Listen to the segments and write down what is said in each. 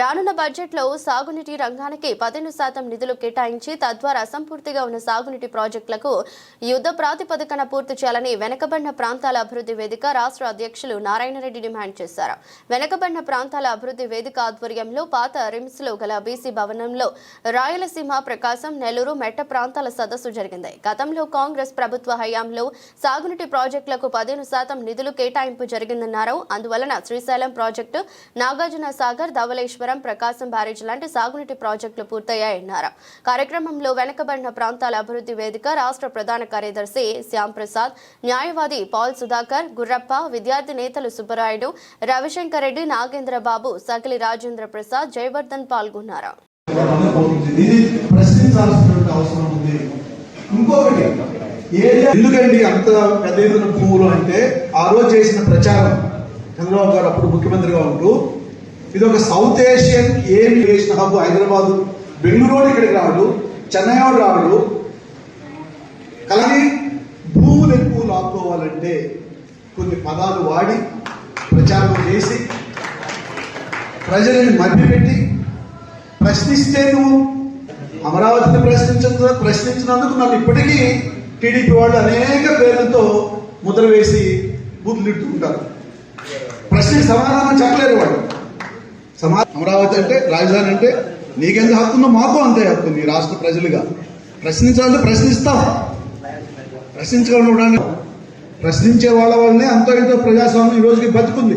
రానున్న బడ్జెట్లో సాగునీటి రంగానికి పదిహేను శాతం నిధులు కేటాయించి తద్వారా అసంపూర్తిగా ఉన్న సాగునీటి ప్రాజెక్టులకు యుద్ధ ప్రాతిపదికన పూర్తి చేయాలని వెనకబడిన ప్రాంతాల అభివృద్ధి వేదిక రాష్ట్ర అధ్యక్షులు నారాయణరెడ్డి డిమాండ్ చేశారు. వెనకబడిన ప్రాంతాల అభివృద్ధి వేదిక ఆధ్వర్యంలో పాత రిమ్స్లో గల బీసీ భవనంలో రాయలసీమ ప్రకాశం నెల్లూరు మెట్ట ప్రాంతాల సదస్సు జరిగింది. గతంలో కాంగ్రెస్ ప్రభుత్వ హయాంలో సాగునీటి ప్రాజెక్టులకు పదిహేను శాతం నిధులు కేటాయింపు జరిగిందన్నారు. అందువలన శ్రీశైలం ప్రాజెక్టు నాగార్జున సాగర్ ధవలేశ్వర్ ప్రకాశం బ్యారేజ్ లాంటి సాగునీటి ప్రాజెక్టులు పూర్తయ్యాయన్నారు. కార్యక్రమంలో వెనకబడిన ప్రాంతాల అభివృద్ధి వేదిక రాష్ట్ర ప్రధాన కార్యదర్శి శ్యామ్ ప్రసాద్ న్యాయవాది పాల్ సుధాకర్ గుర్రప్ప విద్యార్థి నేతలు సుబ్బరాయుడు రవిశంకర్ రెడ్డి నాగేంద్ర బాబు సకిలి రాజేంద్ర ప్రసాద్ జయవర్ధన్ పాల్గొన్నారు. ఇంకొకటి ఎందుకండి అంత పెద్ద ఎత్తున భూములు అంటే ఆ రోజు చేసిన ప్రచారం చంద్రబాబు గారు అప్పుడు ముఖ్యమంత్రిగా ఉంటూ ఇది ఒక south Asian aviation hub Hyderabad Bengaluru ఇక్కడికి రాడు చెన్నై వాడు రాడు కానీ భూములు ఎక్కువ లాక్కోవాలంటే కొన్ని పదాలు వాడి ప్రచారం చేసి ప్రజలను మభ్యపెట్టి ప్రశ్నిస్తే నువ్వు అమరావతిని ప్రశ్నించ ప్రశ్నించినందుకు నన్ను ఇప్పటికీ టీడీపీ వాళ్ళు అనేక పేర్లతో ముద్ర వేసి బూతులు తిట్టుకుంటారు ప్రశ్నకి సమాధానం చెప్పలేరు వాళ్ళు. సమా అమరావతి అంటే రాజధాని అంటే నీకెంత హక్కుందో మాకు అంతే హక్కు ఉంది ఈ రాష్ట్ర ప్రజలుగా. ప్రశ్నించాలంటే ప్రశ్నిస్తాం. ప్రశ్నించగలడానికి ప్రశ్నించే వాళ్ళ వల్లనే అంతో ఎంతో ప్రజాస్వామ్యం ఈ రోజుకి బతుకుంది.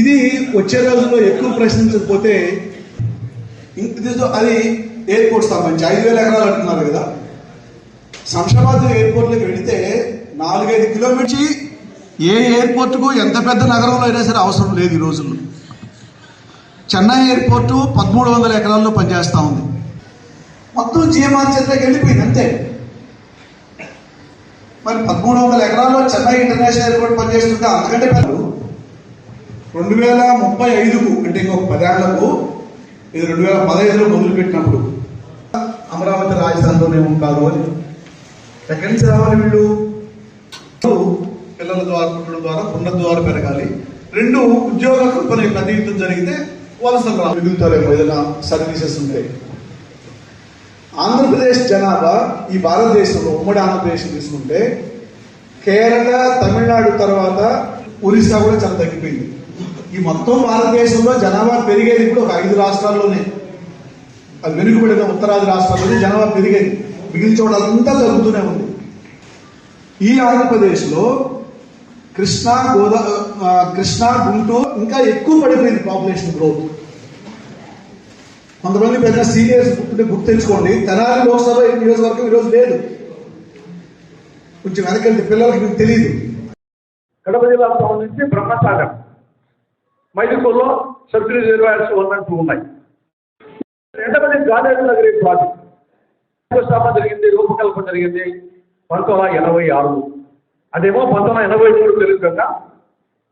ఇది వచ్చే రోజుల్లో ఎక్కువ ప్రశ్నించకపోతే అది ఎయిర్పోర్ట్ సంబంధించి ఐదు వేల ఎకరాలు అంటున్నారు కదా. శంషాబాద్ ఎయిర్పోర్ట్లోకి వెళితే నాలుగైదు కిలోమీటర్ ఏ ఎయిర్పోర్ట్కు ఎంత పెద్ద నగరంలో అయినా సరే అవసరం లేదు ఈ రోజుల్లో. చెన్నై ఎయిర్పోర్టు పదమూడు వందల ఎకరాల్లో పనిచేస్తూ ఉంది. మొత్తం జీఎంఆర్ చేతిలోకి వెళ్ళిపోయింది అంతే. మరి పదమూడు వందల ఎకరాల్లో చెన్నై ఇంటర్నేషనల్ ఎయిర్పోర్ట్ పనిచేస్తుంటే అంతకంటే పెద్ద రెండు వేల ముప్పై ఐదుకు అంటే ఇంకొక పదేళ్ళకు ఇది రెండు వేల పదహైదులో మొదలుపెట్టినప్పుడు. అమరావతి రాజధానిలోనే ఉంటారు అని. ఎక్కడి నుంచి రావాలి వీళ్ళు? పిల్లల ద్వారా పుట్టడం ద్వారా ఉన్నత ద్వారా పెరగాలి. రెండు ఉద్యోగ కల్పన పెద్ద జరిగితే వలసలు రా మిగులుతారేమో ఏదైనా సర్వీసెస్ ఉంటే. ఆంధ్రప్రదేశ్ జనాభా ఈ భారతదేశంలో ఉమ్మడి ఆంధ్రప్రదేశ్ తీసుకుంటే కేరళ తమిళనాడు తర్వాత ఒరిస్సా కూడా చాలా తగ్గిపోయింది. ఈ మొత్తం భారతదేశంలో జనాభా పెరిగేది ఇప్పుడు ఒక ఐదు రాష్ట్రాల్లోనే. అది వెనుకబడిన ఉత్తరాది రాష్ట్రాల్లోనే జనాభా పెరిగేది. మిగిలిన చోటంతా తగ్గుతూనే ఉంది. ఈ ఆంధ్రప్రదేశ్లో కృష్ణా గోదా కృష్ణా గుంటూరు ఇంకా ఎక్కువ పడిపోయింది పాపులేషన్ గ్రోత్ కొంతమంది పెద్ద సీనియర్స్ గుర్తు తెచ్చుకోండి తెనాలి లోక్సభ నియోజకవర్గం ఈరోజు లేదు. కొంచెం వెనకెళ్తే పిల్లలకి మీకు తెలియదు కడప జిల్లా సంబంధించి Brahmasagar మైదుకూరులో subsidy reservoirs one and two ఉన్నాయి. రెండవది గాంధీ నగరి ప్రాజెక్ట్ శంకుస్థాపన జరిగింది రూపకల్పన జరిగింది పంతొమ్మిది ఎనభై ఆరు. అదేమో పంతొమ్మిది వందల ఎనభై మూడు తెలుగు కదా.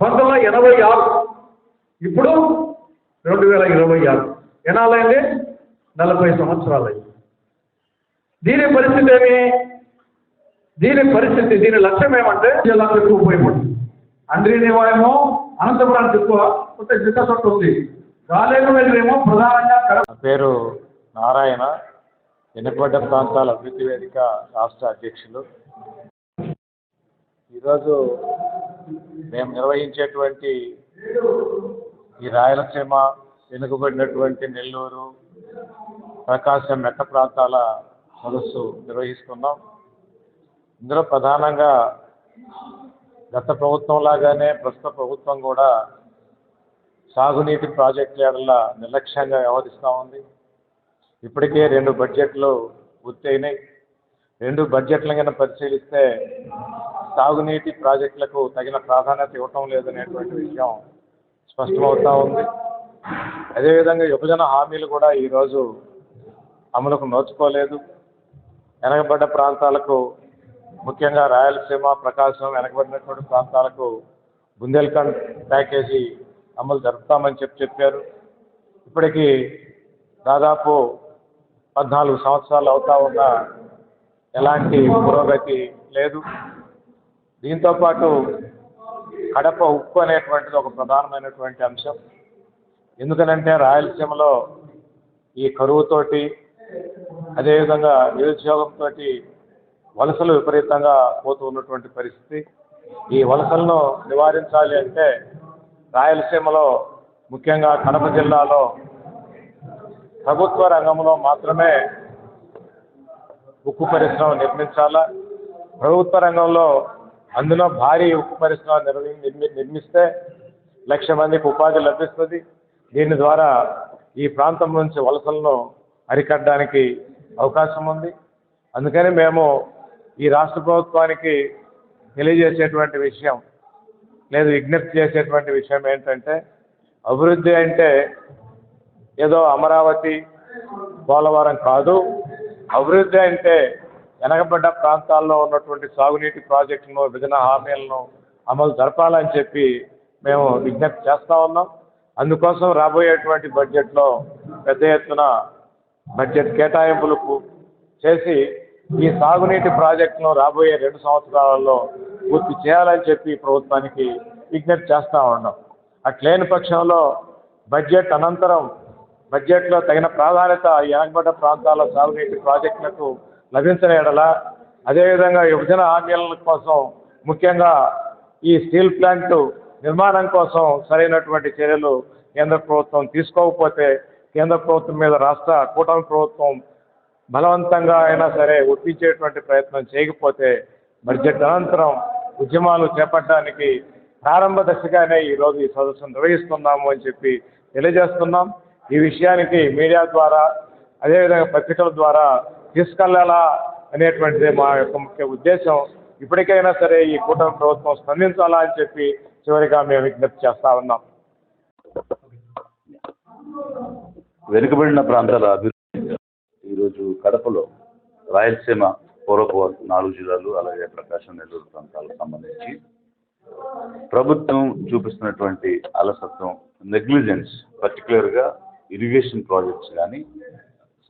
పంతొమ్మిది వందల ఎనభై ఆరు. ఇప్పుడు రెండు వేల ఇరవై ఆరు. ఎనాలైంది నలభై సంవత్సరాలయ్యి దీని పరిస్థితి ఏమి? దీని పరిస్థితి దీని లక్ష్యం ఏమంటే జిల్లాకు ఎక్కువ ఉపయోగపడుతుంది అండ్రీనేమో అనంతపురానికి ఎక్కువ కొంత జిల్లా ఉంది. గాలేరు ప్రధానంగా పేరు నారాయణ. వెనుకబడ్డ ప్రాంతాల అభివృద్ధి వేదిక రాష్ట్ర అధ్యక్షులు. ఈరోజు మేము నిర్వహించేటువంటి ఈ రాయలసీమ వెనుకబడినటువంటి నెల్లూరు ప్రకాశం మెట్ట ప్రాంతాల సదస్సు నిర్వహిస్తున్నాం. ఇందులో ప్రధానంగా గత ప్రభుత్వం లాగానే ప్రస్తుత ప్రభుత్వం కూడా సాగునీటి ప్రాజెక్టుల ఎడల నిర్లక్ష్యంగా వ్యవహరిస్తూ ఉంది. ఇప్పటికే రెండు బడ్జెట్లు పూర్తయినాయి. రెండు బడ్జెట్లను కనుక పరిశీలిస్తే సాగునీటి ప్రాజెక్టులకు తగిన ప్రాధాన్యత ఇవ్వటం లేదనేటువంటి విషయం స్పష్టమవుతా ఉంది. అదేవిధంగా విభజన హామీలు కూడా ఈరోజు అమలుకు నోచుకోలేదు. వెనకబడ్డ ప్రాంతాలకు ముఖ్యంగా రాయలసీమ ప్రకాశం వెనకబడినటువంటి ప్రాంతాలకు బుందేల్ఖండ్ ప్యాకేజీ అమలు జరుపుతామని చెప్పి చెప్పారు. ఇప్పటికీ దాదాపు పద్నాలుగు సంవత్సరాలు అవుతా ఉన్న ఎలాంటి పురోగతి లేదు. దీంతోపాటు కడప ఉక్కు అనేటువంటిది ఒక ప్రధానమైనటువంటి అంశం. ఎందుకనంటే రాయలసీమలో ఈ కరువుతోటి అదేవిధంగా నిరుద్యోగంతో వలసలు విపరీతంగా పోతూ ఉన్నటువంటి పరిస్థితి. ఈ వలసలను నివారించాలి అంటే రాయలసీమలో ముఖ్యంగా కడప జిల్లాలో ప్రభుత్వ రంగంలో మాత్రమే ఉక్కు పరిశ్రమ నిర్మించాలా? ప్రభుత్వ రంగంలో అందులో భారీ ఉక్కు పరిశ్రమ నిర్మి నిర్మి- నిర్మిస్తే లక్ష మందికి ఉపాధి లభిస్తుంది. దీని ద్వారా ఈ ప్రాంతం నుంచి వలసలను అరికట్టడానికి అవకాశం ఉంది. అందుకని మేము ఈ రాష్ట్ర ప్రభుత్వానికి తెలియజేసేటువంటి విషయం లేదు విజ్ఞప్తి చేసేటువంటి విషయం ఏంటంటే అభివృద్ధి అంటే ఏదో అమరావతి పోలవరం కాదు. అభివృద్ధి అంటే వెనకబడ్డ ప్రాంతాల్లో ఉన్నటువంటి సాగునీటి ప్రాజెక్టులను విభజన హామీలను అమలు జరపాలని చెప్పి మేము విజ్ఞప్తి చేస్తా ఉన్నాం. అందుకోసం రాబోయేటువంటి బడ్జెట్లో పెద్ద ఎత్తున బడ్జెట్ కేటాయింపులకు చేసి ఈ సాగునీటి ప్రాజెక్టును రాబోయే రెండు సంవత్సరాలలో పూర్తి చేయాలని చెప్పి ప్రభుత్వానికి విజ్ఞప్తి చేస్తూ ఉన్నాం. అట్లేని పక్షంలో బడ్జెట్ అనంతరం బడ్జెట్లో తగిన ప్రాధాన్యత ఈ వెనకబడ్డ ప్రాంతాల సాగునీటి ప్రాజెక్టులకు లభించిన ఎడల అదేవిధంగా విభజన హామీల కోసం ముఖ్యంగా ఈ స్టీల్ ప్లాంట్ నిర్మాణం కోసం సరైనటువంటి చర్యలు కేంద్ర ప్రభుత్వం తీసుకోకపోతే కేంద్ర ప్రభుత్వం మీద రాష్ట్ర కూటమి ప్రభుత్వం బలవంతంగా అయినా సరే ఒప్పించేటువంటి ప్రయత్నం చేయకపోతే బడ్జెట్ అనంతరం ఉద్యమాలు చేపట్టడానికి ప్రారంభ దశగానే ఈరోజు ఈ సదస్సును నిర్వహిస్తున్నాము అని చెప్పి తెలియజేస్తున్నాం. ఈ విషయానికి మీడియా ద్వారా అదేవిధంగా పత్రికల ద్వారా తీసుకెళ్ళాలా అనేటువంటిది మా యొక్క ముఖ్య ఉద్దేశం. ఇప్పటికైనా సరే ఈ కూటమి ప్రభుత్వం స్పందించాలా అని చెప్పి చివరిగా మేము విజ్ఞప్తి చేస్తా ఉన్నాం. వెనుకబడిన ప్రాంతాల అభివృద్ధి ఈరోజు కడపలో రాయలసీమ పూర్వపు నాలుగు జిల్లాలు అలాగే ప్రకాశం నెల్లూరు ప్రాంతాలకు సంబంధించి ప్రభుత్వం చూపిస్తున్నటువంటి అలసత్వం నెగ్లిజెన్స్ పర్టికులర్గా ఇరిగేషన్ ప్రాజెక్ట్స్ కానీ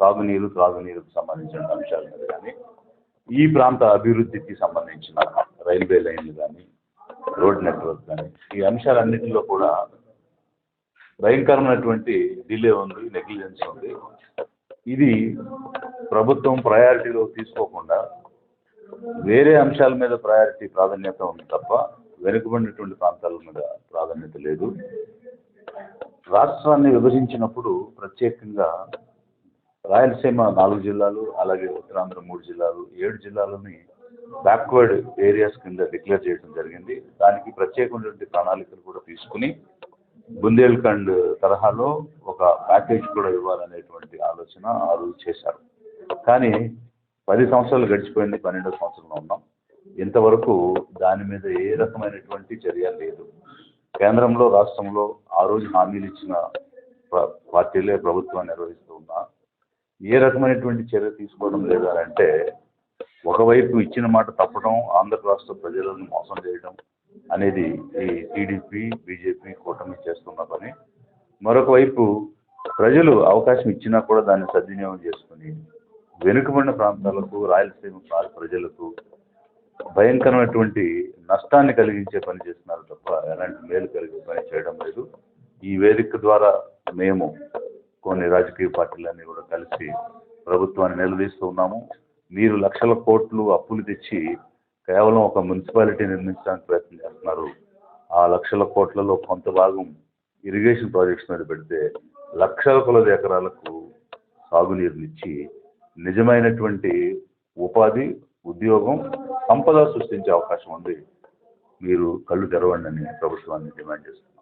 సాగునీరు త్రాగునీరుకు సంబంధించిన అంశాల మీద కానీ ఈ ప్రాంత అభివృద్ధికి సంబంధించిన రైల్వే లైన్లు కానీ రోడ్ నెట్వర్క్ కానీ ఈ అంశాలన్నింటిలో కూడా భయంకరమైనటువంటి డిలే ఉంది నెగ్లిజెన్స్ ఉంది. ఇది ప్రభుత్వం ప్రయారిటీలో తీసుకోకుండా వేరే అంశాల మీద ప్రయారిటీ ప్రాధాన్యత ఉంది తప్ప వెనుకబడినటువంటి ప్రాంతాల మీద ప్రాధాన్యత లేదు. రాష్ట్రాన్ని విభజించినప్పుడు ప్రత్యేకంగా రాయలసీమ నాలుగు జిల్లాలు అలాగే ఉత్తరాంధ్ర మూడు జిల్లాలు ఏడు జిల్లాలని బ్యాక్వర్డ్ ఏరియాస్ కింద డిక్లేర్ చేయడం జరిగింది. దానికి ప్రత్యేకమైనటువంటి ప్రణాళికలు కూడా తీసుకుని బుందేల్ఖండ్ తరహాలో ఒక ప్యాకేజ్ కూడా ఇవ్వాలనేటువంటి ఆలోచన ఆ రోజు చేశారు. కానీ పది సంవత్సరాలు గడిచిపోయింది పన్నెండో సంవత్సరంలో ఉన్నాం. ఇంతవరకు దాని మీద ఏ రకమైనటువంటి చర్య లేదు. కేంద్రంలో రాష్ట్రంలో ఆ రోజు హామీలు ఇచ్చిన పార్టీలే ప్రభుత్వం నిర్వహిస్తూ ఉన్నా ఏ రకమైనటువంటి చర్య తీసుకోవడం లేదు అంటే ఒకవైపు ఇచ్చిన మాట తప్పడం ఆంధ్ర రాష్ట్ర ప్రజలను మోసం చేయడం అనేది ఈ టీడీపీ బీజేపీ కూటమి చేస్తున్న పని. మరొక వైపు ప్రజలు అవకాశం ఇచ్చినా కూడా దాన్ని సద్వినియోగం చేసుకుని వెనుకబడిన ప్రాంతాలకు రాయలసీమ ప్రజలకు భయంకరమైనటువంటి నష్టాన్ని కలిగించే పని చేస్తున్నారు తప్ప ఎలాంటి మేలు కలిగే పని చేయడం లేదు. ఈ వేదిక ద్వారా మేము కొన్ని రాజకీయ పార్టీలన్నీ కూడా కలిసి ప్రభుత్వాన్ని నిలదీస్తూ ఉన్నాము. మీరు లక్షల కోట్లు అప్పులు తెచ్చి కేవలం ఒక మున్సిపాలిటీ నిర్మించడానికి ప్రయత్నం చేస్తున్నారు. ఆ లక్షల కోట్లలో కొంత భాగం ఇరిగేషన్ ప్రాజెక్ట్స్ మీద పెడితే లక్షల కొలది ఎకరాలకు సాగునీరునిచ్చి నిజమైనటువంటి ఉపాధి ఉద్యోగం సంపద సృష్టించే అవకాశం ఉంది. మీరు కళ్ళు తెరవండి అని ప్రభుత్వాన్ని డిమాండ్ చేస్తున్నారు